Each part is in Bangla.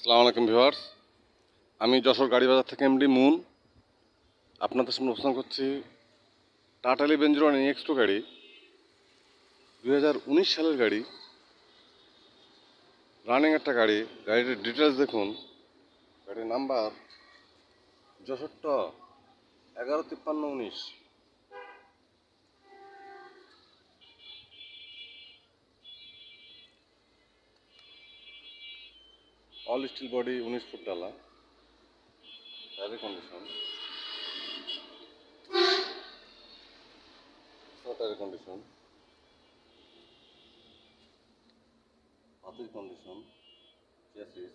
সালাম আলাইকুম ভিউয়ার্স। আমি যশোর গাড়ি বাজার থেকে এমডি মুন। আপনাদের সামনে উপস্থান করছি টাটালি বেঞ্জুরো এক্স টু গাড়ি। দুই হাজার উনিশ সালের গাড়ি। রানিং একটা গাড়ি। গাড়িটির ডিটেলস দেখুন। গাড়ির নাম্বার যশোরট এগারো তিপ্পান্ন উনিশ। অল স্টিল বডি উনিশ ফুট ডালা। টায়ারের কন্ডিশন টায়ারের কন্ডিশন হাতের কন্ডিশন চ্যাসিস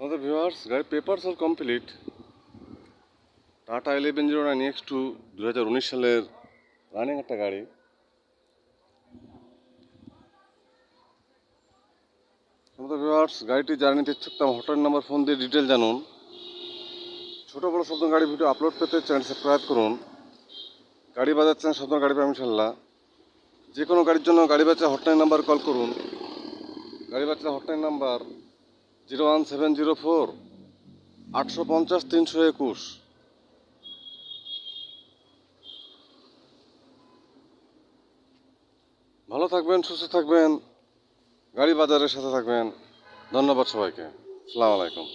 আমাদের ভিউয়ার্স গাড়ির papers all complete Tata eleven zero nine X two দু হাজার উনিশ সালের রানিং একটা গাড়ি। আমাদের ভিউয়ার্স গাড়িটি জার্নিতে ইচ্ছুক তাম হটলাইন নাম্বার ফোন দিয়ে ডিটেল জানুন। ছোটো বড়ো শব্দ গাড়ি ভিডিও আপলোড পেতে চ্যানেল সাবস্ক্রাইব করুন। গাড়ি বাজার চ্যানেল শব্দ গাড়ি পাবেন ইনশাল্লাহ যে কোনো গাড়ির জন্য গাড়ি বাচ্চা হটলাইন নাম্বার কল করুন। গাড়ি বাচ্চা hotline number zero one seven zero four, আটশো পঞ্চাশ তিনশো একুশ। ভালো থাকবেন, সুস্থ থাকবেন, গাড়ি বাজারের সাথে থাকবেন। ধন্যবাদ সবাইকে। আসসালামু আলাইকুম।